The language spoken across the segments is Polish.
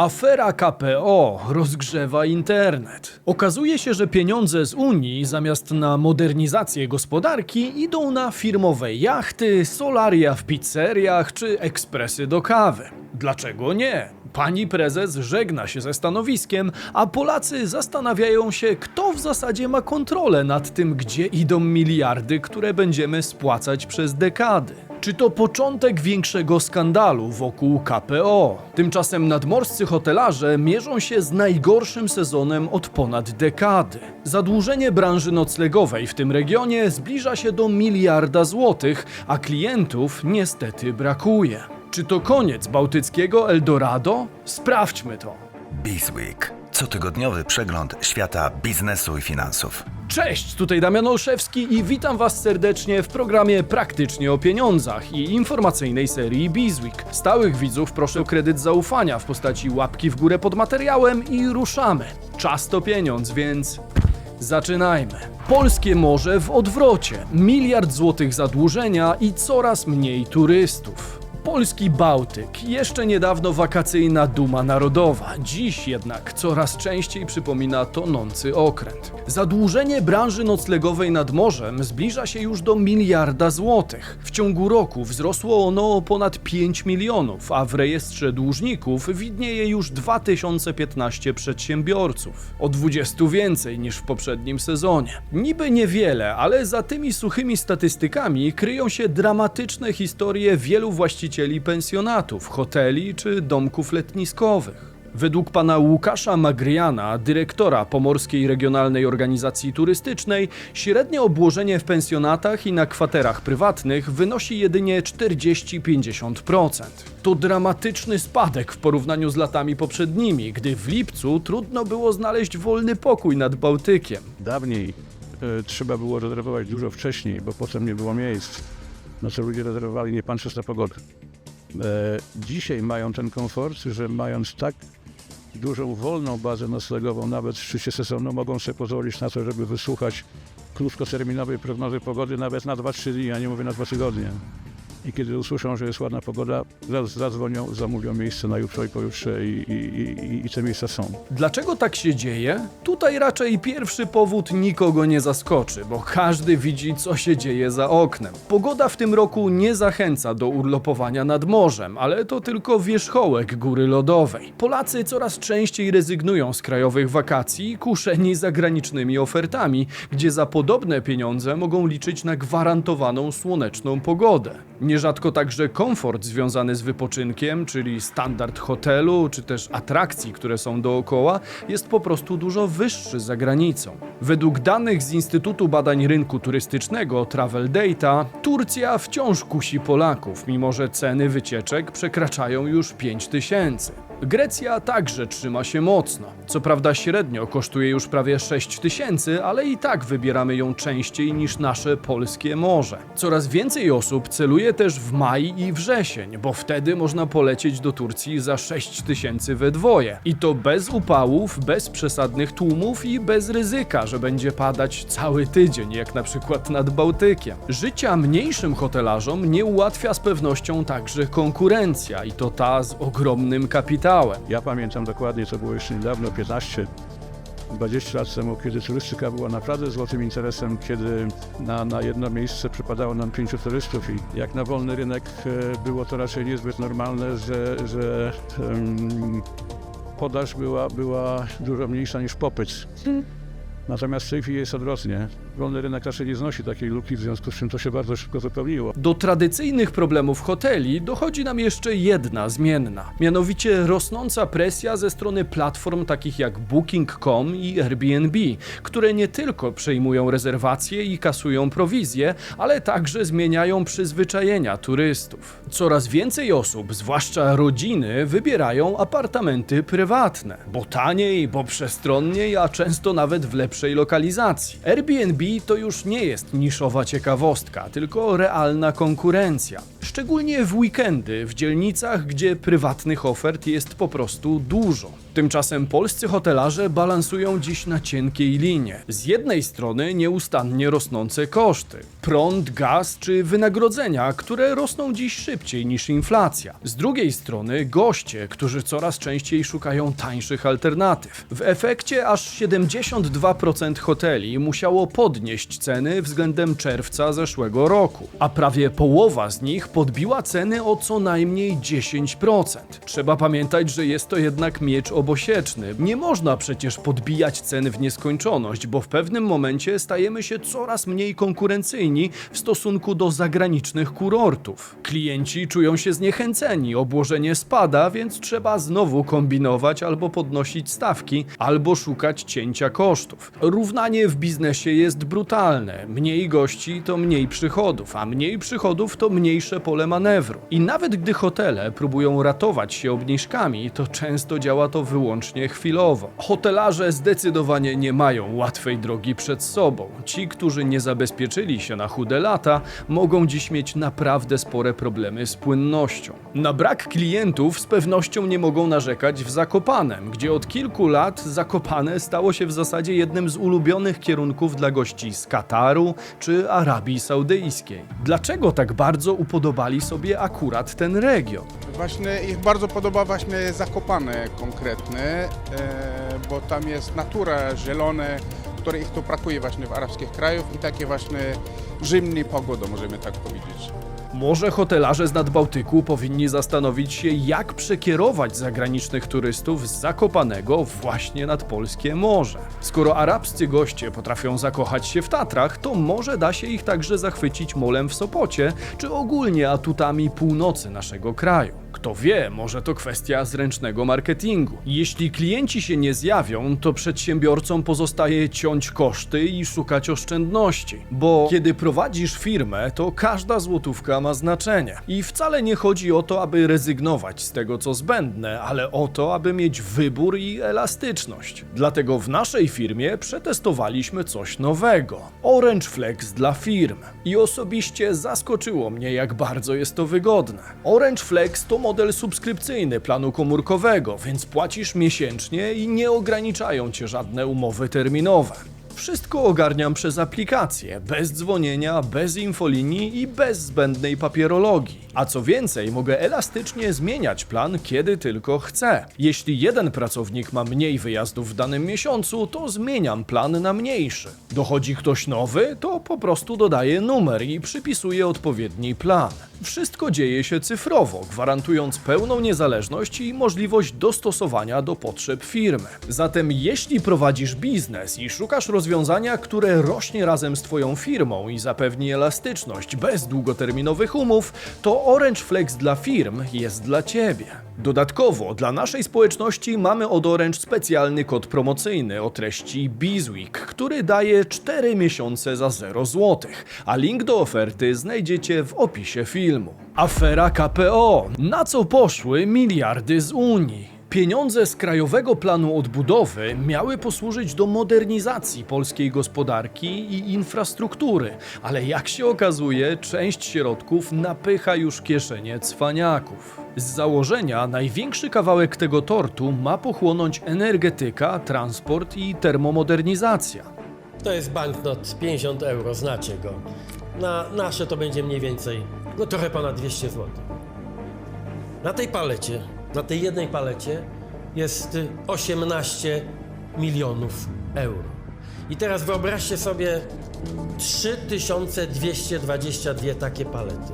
Afera KPO rozgrzewa internet. Okazuje się, że pieniądze z Unii zamiast na modernizację gospodarki idą na firmowe jachty, solaria w pizzeriach czy ekspresy do kawy. Dlaczego nie? Pani prezes żegna się ze stanowiskiem, a Polacy zastanawiają się, kto w zasadzie ma kontrolę nad tym, gdzie idą miliardy, które będziemy spłacać przez dekady. Czy to początek większego skandalu wokół KPO? Tymczasem nadmorscy hotelarze mierzą się z najgorszym sezonem od ponad dekady. Zadłużenie branży noclegowej w tym regionie zbliża się do miliarda złotych, a klientów niestety brakuje. Czy to koniec bałtyckiego Eldorado? Sprawdźmy to. Bizweek. Cotygodniowy przegląd świata biznesu i finansów. Cześć, tutaj Damian Olszewski i witam Was serdecznie w programie Praktycznie o Pieniądzach i informacyjnej serii Bizweek. Stałych widzów proszę o kredyt zaufania w postaci łapki w górę pod materiałem i ruszamy. Czas to pieniądz, więc zaczynajmy. Polskie morze w odwrocie. Miliard złotych zadłużenia i coraz mniej turystów. Polski Bałtyk, jeszcze niedawno wakacyjna duma narodowa, dziś jednak coraz częściej przypomina tonący okręt. Zadłużenie branży noclegowej nad morzem zbliża się już do miliarda złotych. W ciągu roku wzrosło ono o ponad 5 milionów, a w rejestrze dłużników widnieje już 2015 przedsiębiorców. O 20 więcej niż w poprzednim sezonie. Niby niewiele, ale za tymi suchymi statystykami kryją się dramatyczne historie wielu właścicieli pensjonatów, hoteli czy domków letniskowych. Według pana Łukasza Magriana, dyrektora Pomorskiej Regionalnej Organizacji Turystycznej, średnie obłożenie w pensjonatach i na kwaterach prywatnych wynosi jedynie 40-50%. To dramatyczny spadek w porównaniu z latami poprzednimi, gdy w lipcu trudno było znaleźć wolny pokój nad Bałtykiem. Dawniej e, trzeba było rezerwować dużo wcześniej, bo potem nie było miejsc, na co ludzie rezerwowali nie patrząc na pogodę. E, dzisiaj mają ten komfort, że mając tak dużą wolną bazę noclegową, nawet w szczycie sezonu, mogą sobie pozwolić na to, żeby wysłuchać krótkoterminowej prognozy pogody nawet na 2-3 dni, a nie mówię na 2 tygodnie. I kiedy usłyszą, że jest ładna pogoda, zadzwonią, zamówią miejsce na jutro i pojutrze i, i, i, i te miejsca są. Dlaczego tak się dzieje? Tutaj raczej pierwszy powód nikogo nie zaskoczy, bo każdy widzi, co się dzieje za oknem. Pogoda w tym roku nie zachęca do urlopowania nad morzem, ale to tylko wierzchołek góry lodowej. Polacy coraz częściej rezygnują z krajowych wakacji, kuszeni zagranicznymi ofertami, gdzie za podobne pieniądze mogą liczyć na gwarantowaną słoneczną pogodę. Nierzadko także komfort związany z wypoczynkiem, czyli standard hotelu, czy też atrakcji, które są dookoła, jest po prostu dużo wyższy za granicą. Według danych z Instytutu Badań Rynku Turystycznego Travel Data, Turcja wciąż kusi Polaków, mimo że ceny wycieczek przekraczają już 5 tysięcy. Grecja także trzyma się mocno. Co prawda średnio kosztuje już prawie 6 tysięcy, ale i tak wybieramy ją częściej niż nasze polskie morze. Coraz więcej osób celuje też w maj i wrzesień, bo wtedy można polecieć do Turcji za 6 tysięcy we dwoje. I to bez upałów, bez przesadnych tłumów i bez ryzyka, że będzie padać cały tydzień, jak na przykład nad Bałtykiem. Życia mniejszym hotelarzom nie ułatwia z pewnością także konkurencja i to ta z ogromnym kapitałem. Ja pamiętam dokładnie, co było jeszcze niedawno, 15, 20 lat temu, kiedy turystyka była naprawdę złotym interesem, kiedy na, na jedno miejsce przypadało nam pięciu turystów i jak na wolny rynek e, było to raczej niezbyt normalne, że, że em, podaż była, była dużo mniejsza niż popyt. Natomiast w tej chwili jest odwrotnie. Wolny rynek raczej nie znosi takiej luki, w związku z czym to się bardzo szybko wypełniło. Do tradycyjnych problemów hoteli dochodzi nam jeszcze jedna zmienna, mianowicie rosnąca presja ze strony platform takich jak Booking.com i Airbnb, które nie tylko przejmują rezerwacje i kasują prowizje, ale także zmieniają przyzwyczajenia turystów. Coraz więcej osób, zwłaszcza rodziny, wybierają apartamenty prywatne, bo taniej, bo przestronniej, a często nawet w lepszej lokalizacji. Airbnb to już nie jest niszowa ciekawostka, tylko realna konkurencja. Szczególnie w weekendy, w dzielnicach, gdzie prywatnych ofert jest po prostu dużo. Tymczasem polscy hotelarze balansują dziś na cienkiej linie. Z jednej strony nieustannie rosnące koszty, prąd, gaz czy wynagrodzenia, które rosną dziś szybciej niż inflacja. Z drugiej strony goście, którzy coraz częściej szukają tańszych alternatyw. W efekcie aż 72% hoteli musiało podnieść ceny względem czerwca zeszłego roku, a prawie połowa z nich podbiła ceny o co najmniej 10%. Trzeba pamiętać, że jest to jednak miecz obosieczny. Nie można przecież podbijać cen w nieskończoność, bo w pewnym momencie stajemy się coraz mniej konkurencyjni w stosunku do zagranicznych kurortów. Klienci czują się zniechęceni, obłożenie spada, więc trzeba znowu kombinować albo podnosić stawki, albo szukać cięcia kosztów. Równanie w biznesie jest brutalne. Mniej gości to mniej przychodów, a mniej przychodów to mniejsze pole manewru. I nawet gdy hotele próbują ratować się obniżkami, to często działa to wyłącznie chwilowo. Hotelarze zdecydowanie nie mają łatwej drogi przed sobą. Ci, którzy nie zabezpieczyli się na chude lata, mogą dziś mieć naprawdę spore problemy z płynnością. Na brak klientów z pewnością nie mogą narzekać w Zakopanem, gdzie od kilku lat Zakopane stało się w zasadzie jednym z ulubionych kierunków dla gości z Kataru czy Arabii Saudyjskiej. Dlaczego tak bardzo upodobali sobie akurat ten region? Właśnie ich bardzo podoba właśnie Zakopane konkretne, bo tam jest natura zielone, której ich tu brakuje właśnie w arabskich krajach i takie właśnie zimne pogoda, możemy tak powiedzieć. Może hotelarze z Nadbałtyku powinni zastanowić się, jak przekierować zagranicznych turystów z Zakopanego właśnie nad polskie morze. Skoro arabscy goście potrafią zakochać się w Tatrach, to może da się ich także zachwycić molem w Sopocie, czy ogólnie atutami północy naszego kraju. Kto wie, może to kwestia zręcznego marketingu. Jeśli klienci się nie zjawią, to przedsiębiorcom pozostaje ciąć koszty i szukać oszczędności. Bo kiedy prowadzisz firmę, to każda złotówka ma znaczenie. I wcale nie chodzi o to, aby rezygnować z tego, co zbędne, ale o to, aby mieć wybór i elastyczność. Dlatego w naszej firmie przetestowaliśmy coś nowego. Orange Flex dla firm. I osobiście zaskoczyło mnie, jak bardzo jest to wygodne. Orange Flex to model subskrypcyjny planu komórkowego, więc płacisz miesięcznie i nie ograniczają cię żadne umowy terminowe. Wszystko ogarniam przez aplikację, bez dzwonienia, bez infolinii i bez zbędnej papierologii. A co więcej, mogę elastycznie zmieniać plan, kiedy tylko chcę. Jeśli jeden pracownik ma mniej wyjazdów w danym miesiącu, to zmieniam plan na mniejszy. Dochodzi ktoś nowy, to po prostu dodaję numer i przypisuję odpowiedni plan. Wszystko dzieje się cyfrowo, gwarantując pełną niezależność i możliwość dostosowania do potrzeb firmy. Zatem jeśli prowadzisz biznes i szukasz rozwiązania, które rośnie razem z Twoją firmą i zapewni elastyczność bez długoterminowych umów, to Orange Flex dla firm jest dla Ciebie. Dodatkowo dla naszej społeczności mamy od Orange specjalny kod promocyjny o treści Bizweek, który daje 4 miesiące za 0 zł, a link do oferty znajdziecie w opisie filmu. Afera KPO. Na co poszły miliardy z Unii? Pieniądze z Krajowego Planu Odbudowy miały posłużyć do modernizacji polskiej gospodarki i infrastruktury, ale jak się okazuje, część środków napycha już kieszenie cwaniaków. Z założenia największy kawałek tego tortu ma pochłonąć energetyka, transport i termomodernizacja. To jest banknot 50 euro, znacie go. Na nasze to będzie mniej więcej, no trochę ponad 200 zł. Na tej palecie, na tej jednej palecie jest y, 18 milionów euro. I teraz wyobraźcie sobie 3222 takie palety.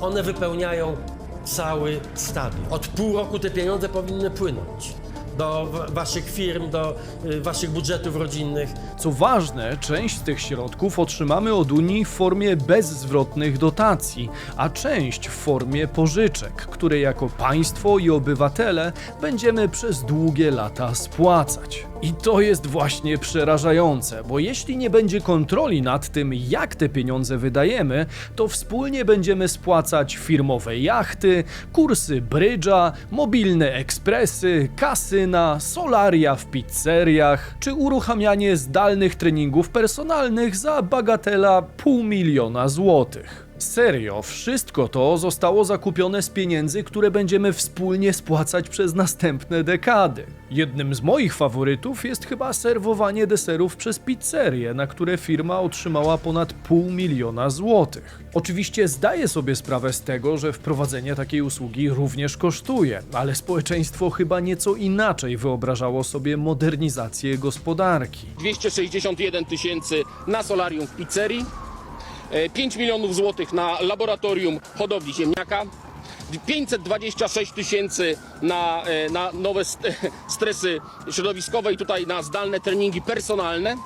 One wypełniają cały stadion. Od pół roku te pieniądze powinny płynąć do wa- waszych firm, do y, waszych budżetów rodzinnych. Co ważne, część tych środków otrzymamy od Unii w formie bezzwrotnych dotacji, a część w formie pożyczek, które jako państwo i obywatele będziemy przez długie lata spłacać. I to jest właśnie przerażające, bo jeśli nie będzie kontroli nad tym, jak te pieniądze wydajemy, to wspólnie będziemy spłacać firmowe jachty, kursy brydża, mobilne ekspresy, kasyna, solaria w pizzeriach, czy uruchamianie zdalnych treningów personalnych za bagatela pół miliona złotych. Serio, wszystko to zostało zakupione z pieniędzy, które będziemy wspólnie spłacać przez następne dekady. Jednym z moich faworytów jest chyba serwowanie deserów przez pizzerię, na które firma otrzymała ponad pół miliona złotych. Oczywiście zdaję sobie sprawę z tego, że wprowadzenie takiej usługi również kosztuje, ale społeczeństwo chyba nieco inaczej wyobrażało sobie modernizację gospodarki. 261 tysięcy na solarium w pizzerii, 5 milionów złotych na laboratorium hodowli ziemniaka, 526 tysięcy na, e, na nowe st- stresy środowiskowe i tutaj na zdalne treningi personalne.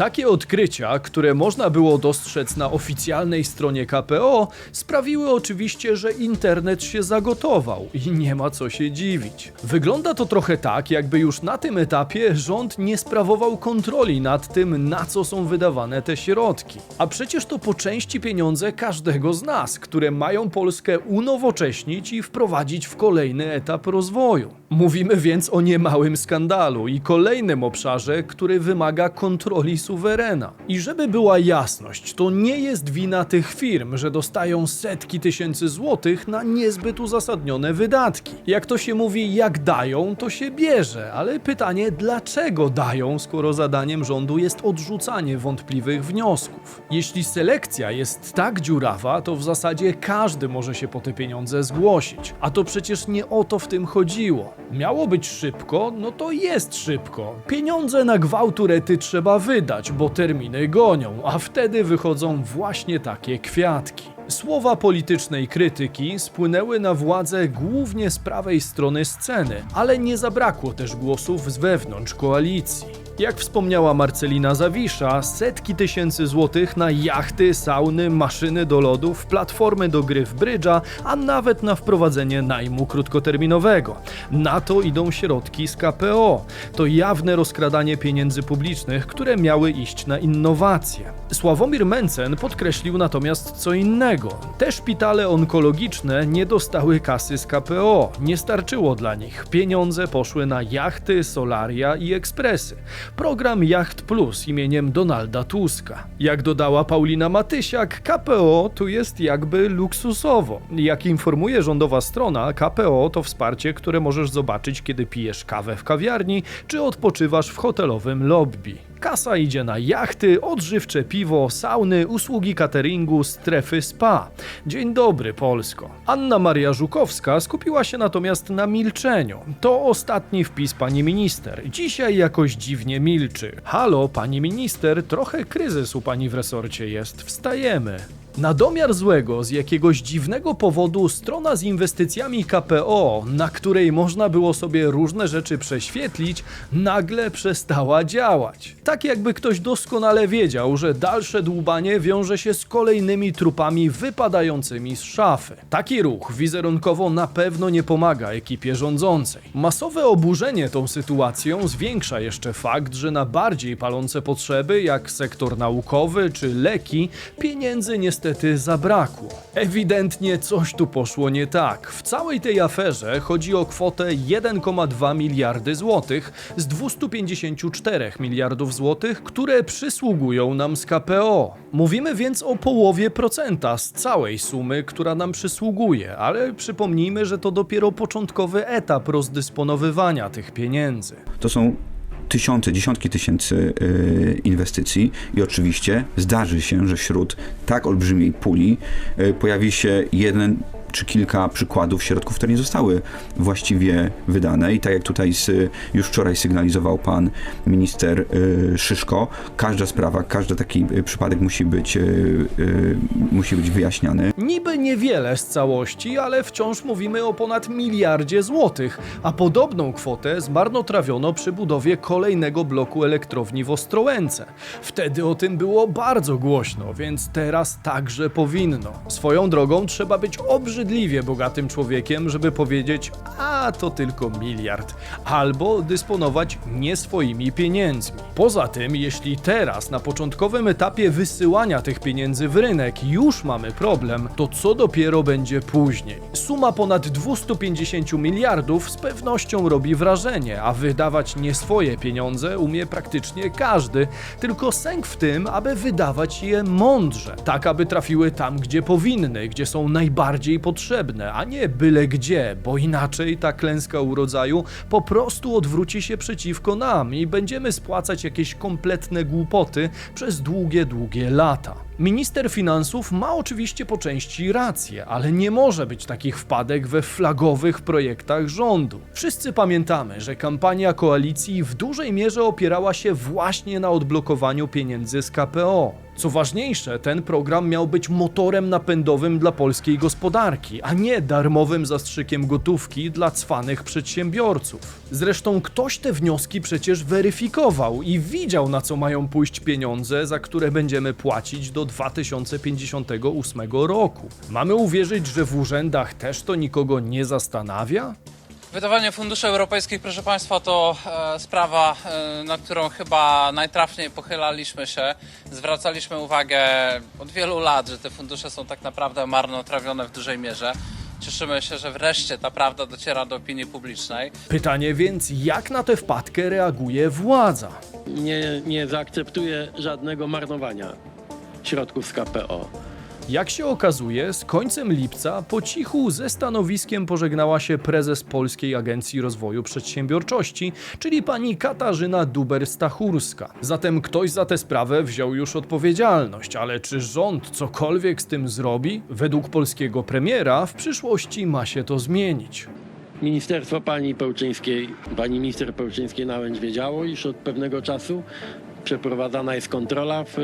Takie odkrycia, które można było dostrzec na oficjalnej stronie KPO, sprawiły oczywiście, że internet się zagotował i nie ma co się dziwić. Wygląda to trochę tak, jakby już na tym etapie rząd nie sprawował kontroli nad tym, na co są wydawane te środki. A przecież to po części pieniądze każdego z nas, które mają Polskę unowocześnić i wprowadzić w kolejny etap rozwoju. Mówimy więc o niemałym skandalu i kolejnym obszarze, który wymaga kontroli suwerena. I żeby była jasność, to nie jest wina tych firm, że dostają setki tysięcy złotych na niezbyt uzasadnione wydatki. Jak to się mówi, jak dają, to się bierze, ale pytanie, dlaczego dają, skoro zadaniem rządu jest odrzucanie wątpliwych wniosków? Jeśli selekcja jest tak dziurawa, to w zasadzie każdy może się po te pieniądze zgłosić. A to przecież nie o to w tym chodziło. Miało być szybko, no to jest szybko. Pieniądze na gwałturety trzeba wydać, bo terminy gonią, a wtedy wychodzą właśnie takie kwiatki. Słowa politycznej krytyki spłynęły na władzę głównie z prawej strony sceny, ale nie zabrakło też głosów z wewnątrz koalicji. Jak wspomniała Marcelina Zawisza, setki tysięcy złotych na jachty, sauny, maszyny do lodów, platformy do gry w brydża, a nawet na wprowadzenie najmu krótkoterminowego. Na to idą środki z KPO. To jawne rozkradanie pieniędzy publicznych, które miały iść na innowacje. Sławomir Mencen podkreślił natomiast co innego. Te szpitale onkologiczne nie dostały kasy z KPO, nie starczyło dla nich. Pieniądze poszły na jachty, solaria i ekspresy. Program Yacht Plus imieniem Donalda Tuska. Jak dodała Paulina Matysiak, KPO tu jest jakby luksusowo. Jak informuje rządowa strona, KPO to wsparcie, które możesz zobaczyć, kiedy pijesz kawę w kawiarni czy odpoczywasz w hotelowym lobby. Kasa idzie na jachty, odżywcze piwo, sauny, usługi cateringu, strefy spa. Dzień dobry, Polsko. Anna Maria Żukowska skupiła się natomiast na milczeniu. To ostatni wpis pani minister. Dzisiaj jakoś dziwnie milczy. Halo, pani minister, trochę kryzys u pani w resorcie jest. Wstajemy. Na domiar złego, z jakiegoś dziwnego powodu, strona z inwestycjami KPO, na której można było sobie różne rzeczy prześwietlić, nagle przestała działać. Tak jakby ktoś doskonale wiedział, że dalsze dłubanie wiąże się z kolejnymi trupami wypadającymi z szafy. Taki ruch wizerunkowo na pewno nie pomaga ekipie rządzącej. Masowe oburzenie tą sytuacją zwiększa jeszcze fakt, że na bardziej palące potrzeby, jak sektor naukowy czy leki, pieniędzy niestety zabrakło. Ewidentnie coś tu poszło nie tak. W całej tej aferze chodzi o kwotę 1,2 miliardy złotych z 254 miliardów złotych, które przysługują nam z KPO. Mówimy więc o połowie procenta z całej sumy, która nam przysługuje, ale przypomnijmy, że to dopiero początkowy etap rozdysponowywania tych pieniędzy. To są tysiące, dziesiątki tysięcy y, inwestycji i oczywiście zdarzy się, że wśród tak olbrzymiej puli y, pojawi się jeden czy kilka przykładów środków, które nie zostały właściwie wydane i tak jak tutaj już wczoraj sygnalizował pan minister y, Szyszko, każda sprawa, każdy taki y, przypadek musi być, y, musi być wyjaśniany. Niby niewiele z całości, ale wciąż mówimy o ponad miliardzie złotych, a podobną kwotę zmarnotrawiono przy budowie kolejnego bloku elektrowni w Ostrołęce. Wtedy o tym było bardzo głośno, więc teraz także powinno. Swoją drogą trzeba być olbrzymim obrzydliwie bogatym człowiekiem, żeby powiedzieć, a to tylko miliard, albo dysponować nie swoimi pieniędzmi. Poza tym, jeśli teraz na początkowym etapie wysyłania tych pieniędzy w rynek już mamy problem, to co dopiero będzie później? Suma ponad 250 miliardów z pewnością robi wrażenie, a wydawać nie swoje pieniądze umie praktycznie każdy, tylko sęk w tym, aby wydawać je mądrze, tak aby trafiły tam, gdzie powinny, gdzie są najbardziej potrzebne, a nie byle gdzie, bo inaczej ta klęska urodzaju po prostu odwróci się przeciwko nam i będziemy spłacać jakieś kompletne głupoty przez długie, długie lata. Minister finansów ma oczywiście po części rację, ale nie może być takich wpadek we flagowych projektach rządu. Wszyscy pamiętamy, że kampania koalicji w dużej mierze opierała się właśnie na odblokowaniu pieniędzy z KPO. Co ważniejsze, ten program miał być motorem napędowym dla polskiej gospodarki, a nie darmowym zastrzykiem gotówki dla cwanych przedsiębiorców. Zresztą ktoś te wnioski przecież weryfikował i widział, na co mają pójść pieniądze, za które będziemy płacić do 2058 roku. Mamy uwierzyć, że w urzędach też to nikogo nie zastanawia? Wydawanie funduszy europejskich, proszę Państwa, to e, sprawa, e, na którą chyba najtrafniej pochylaliśmy się. Zwracaliśmy uwagę od wielu lat, że te fundusze są tak naprawdę marnotrawione w dużej mierze. Cieszymy się, że wreszcie ta prawda dociera do opinii publicznej. Pytanie więc, jak na tę wpadkę reaguje władza? Nie, nie zaakceptuję żadnego marnowania środków z KPO. Jak się okazuje, z końcem lipca po cichu ze stanowiskiem pożegnała się prezes Polskiej Agencji Rozwoju Przedsiębiorczości, czyli pani Katarzyna Duber-Stachurska. Zatem ktoś za tę sprawę wziął już odpowiedzialność, ale czy rząd cokolwiek z tym zrobi? Według polskiego premiera w przyszłości ma się to zmienić. Ministerstwo pani Pełczyńskiej, pani minister Pełczyńskiej Nałęcz wiedziało, iż od pewnego czasu przeprowadzana jest kontrola w,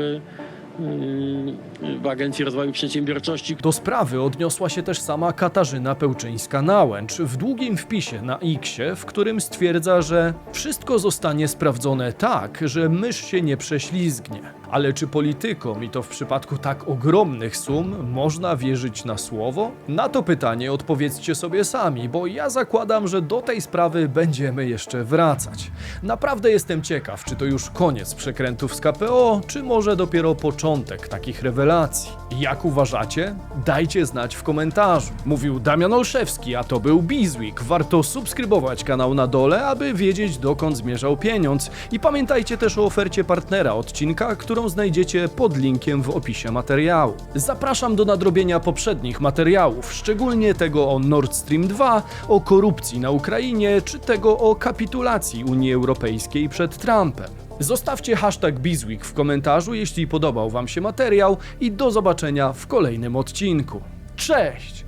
w Agencji Rozwoju Przedsiębiorczości. Do sprawy odniosła się też sama Katarzyna Pełczyńska-Nałęcz w długim wpisie na Xie, w którym stwierdza, że wszystko zostanie sprawdzone tak, że mysz się nie prześlizgnie. Ale czy politykom, i to w przypadku tak ogromnych sum, można wierzyć na słowo? Na to pytanie odpowiedzcie sobie sami, bo ja zakładam, że do tej sprawy będziemy jeszcze wracać. Naprawdę jestem ciekaw, czy to już koniec przekrętów z KPO, czy może dopiero początek takich rewelacji. Jak uważacie? Dajcie znać w komentarzu. Mówił Damian Olszewski, a to był Bizweek. Warto subskrybować kanał na dole, aby wiedzieć dokąd zmierzał pieniądz. I pamiętajcie też o ofercie partnera odcinka, którą znajdziecie pod linkiem w opisie materiału. Zapraszam do nadrobienia poprzednich materiałów, szczególnie tego o Nord Stream 2, o korupcji na Ukrainie, czy tego o kapitulacji Unii Europejskiej przed Trumpem. Zostawcie hashtag Bizweek w komentarzu, jeśli podobał Wam się materiał i do zobaczenia w kolejnym odcinku. Cześć!